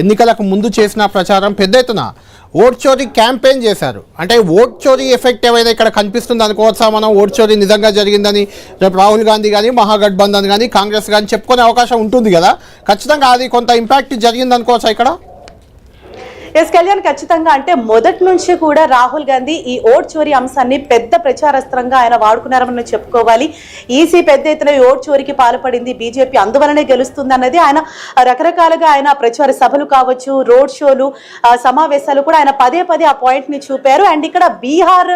ఎన్నికలకు ముందు చేసిన ప్రచారం పెద్ద ఎత్తున ఓట్ చోరీ క్యాంపెయిన్ చేశారు. అంటే ఓట్ చోరీ ఎఫెక్ట్ ఏమైనా ఇక్కడ కనిపిస్తుంది అనుకోవచ్చా మనం ఓట్ చోరీ నిజంగా జరిగిందని రేపు రాహుల్ గాంధీ కానీ మహాగఠబంధన్ కానీ కాంగ్రెస్ కానీ చెప్పుకునే అవకాశం ఉంటుంది కదా. ఖచ్చితంగా అది కొంత ఇంపాక్ట్ జరిగింది అనుకోవచ్చా ఇక్కడ? ఎస్ కళ్యాణ్ ఖచ్చితంగా అంటే మొదటి నుంచి కూడా రాహుల్ గాంధీ ఈ ఓట్ చోరీ అంశాన్ని పెద్ద ప్రచారస్త్రంగా ఆయన వాడుకున్నారని చెప్పుకోవాలి. ఈసీ పెద్ద ఎత్తున ఓట్ చోరీకి పాల్పడింది బీజేపీ అందువలనే గెలుస్తుంది అన్నది ఆయన రకరకాలుగా ఆయన ప్రచార సభలు కావచ్చు రోడ్ షోలు సమావేశాలు కూడా ఆయన పదే పదే ఆ పాయింట్ని చూపారు. అండ్ ఇక్కడ బీహార్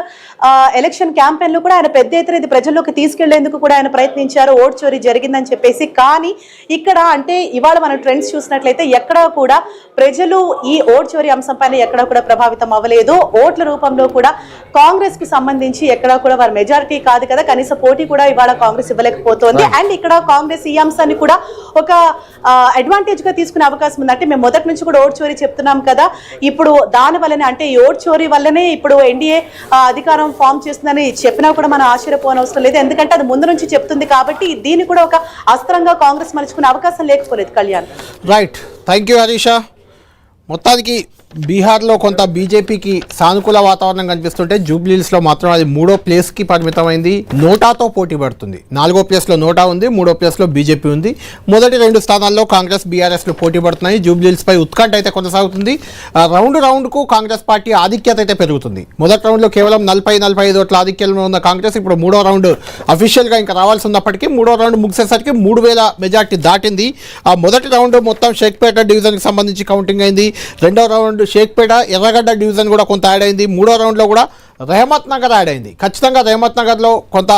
ఎలక్షన్ క్యాంపెయిన్లు కూడా ఆయన పెద్ద ఎత్తున ఇది ప్రజల్లోకి తీసుకెళ్ళేందుకు కూడా ఆయన ప్రయత్నించారు. ఓట్ చోరీ జరిగిందని చెప్పేసి. కానీ ఇక్కడ అంటే ఇవాళ మనం ట్రెండ్స్ చూసినట్లయితే ఎక్కడా కూడా ప్రజలు ఈ ఓట్ చోరీ అంశం పైన ఎక్కడా కూడా ప్రభావితం అవ్వలేదు. ఓట్ల రూపంలో కూడా కాంగ్రెస్కి సంబంధించి ఎక్కడా కూడా వారి మెజారిటీ కాదు కదా. కనీస పోటీ కూడా ఇవాళ కాంగ్రెస్ ఇవ్వలేకపోతోంది. అండ్ ఇక్కడ కాంగ్రెస్ ఈ అంశాన్ని కూడా ఒక అడ్వాంటేజ్గా తీసుకునే అవకాశం ఉంది. అంటే మేము మొదటి నుంచి కూడా ఓట్ చోరీ చెప్తున్నాం కదా. ఇప్పుడు దాని వల్లనే అంటే ఈ ఓట్ చోరీ వల్లనే ఇప్పుడు ఎన్డీఏ అధికారం ఫామ్ చేస్తుందని చెప్పినా కూడా మనం ఆశ్చర్యపోనవసరం లేదు. ఎందుకంటే అది ముందు నుంచి చెప్తుంది కాబట్టి దీన్ని కూడా ఒక అస్త్రంగా కాంగ్రెస్ మలుచుకునే అవకాశం లేకపోలేదు Kalyan. Right thank you Harish మొత్తానికి బీహార్లో కొంత బీజేపీకి సానుకూల వాతావరణం కనిపిస్తుంటే జూబ్లీస్లో మాత్రం అది మూడో ప్లేస్కి పరిమితమైంది. నోటాతో పోటీ పడుతుంది. నాలుగో ప్లేస్లో నోటా ఉంది మూడో ప్లేస్లో బీజేపీ ఉంది. మొదటి రెండు స్థానాల్లో కాంగ్రెస్ బీఆర్ఎస్లు పోటీ పడుతున్నాయి. జూబ్లీస్పై ఉత్కంఠ అయితే కొనసాగుతుంది. ఆ, రౌండ్ రౌండ్కు కాంగ్రెస్ పార్టీ ఆధిక్యత అయితే పెరుగుతుంది. మొదటి రౌండ్లో కేవలం నలభై నలభై ఐదు ఓట్ల ఆధిక్యంలో ఉన్న కాంగ్రెస్ ఇప్పుడు మూడో రౌండ్ అఫీషియల్గా ఇంకా రావాల్సి ఉన్నప్పటికీ మూడో రౌండ్ ముగిసేసరికి మూడు వేల మెజార్టీ దాటింది. ఆ మొదటి రౌండ్ మొత్తం షేక్పేట డివిజన్కి సంబంధించి కౌంటింగ్ అయింది. రెండో రౌండ్ షేక్పేట ఎర్రగడ్డ డివిజన్ కూడా కొంత యాడ్ అయింది. మూడో రౌండ్లో కూడా రెహమత్ నగర్ యాడ్ అయింది. ఖచ్చితంగా రెహమత్ నగర్లో కొంత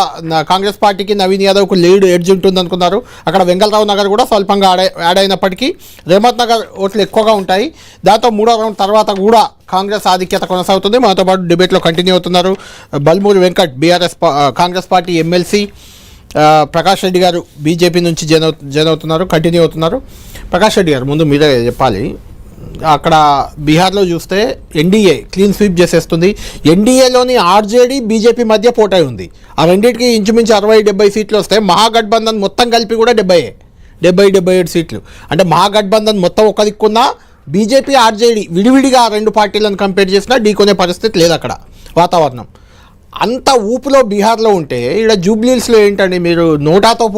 కాంగ్రెస్ పార్టీకి నవీన్ యాదవ్కు లీడ్ ఎడ్జ్ ఉంటుంది అనుకున్నారు అక్కడ వెంకటరావు నగర్ కూడా స్వల్పంగా యాడ్ యాడ్ అయినప్పటికీ రెహమత్ నగర్ ఓట్లు ఎక్కువగా ఉంటాయి. దాంతో మూడో రౌండ్ తర్వాత కూడా కాంగ్రెస్ ఆధిక్యత కొనసాగుతుంది. మనతో పాటు డిబేట్లో కంటిన్యూ అవుతున్నారు. Balmoori Venkat BRS Congress party MLC Prakash Reddy గారు బీజేపీ నుంచి జైన్ అవు జైన్ అవుతున్నారు కంటిన్యూ అవుతున్నారు. ప్రకాష్ రెడ్డి గారు ముందు మీరే చెప్పాలి. అక్కడ బీహార్లో చూస్తే ఎన్డీఏ క్లీన్ స్వీప్ చేసేస్తుంది. ఎన్డీఏలోని ఆర్జేడీ బీజేపీ మధ్య పోటై ఉంది. ఆ రెండింటికి ఇంచుమించు అరవై డెబ్బై సీట్లు వస్తాయి మహాగఠబంధన్ మొత్తం కలిపి కూడా డెబ్బై డెబ్బై డెబ్బై ఏడు సీట్లు. అంటే మహాగఠబంధన్ మొత్తం ఒక దిక్కున్నా బీజేపీ ఆర్జేడీ విడివిడిగా రెండు పార్టీలను కంపేర్ చేసినా ఢీకొనే పరిస్థితి లేదు అక్కడ వాతావరణం. అంత ఊపులో బీహార్లో ఉంటే ఇక్కడ జూబ్లీస్లో ఏంటండి మీరు నోటాతో పోటీ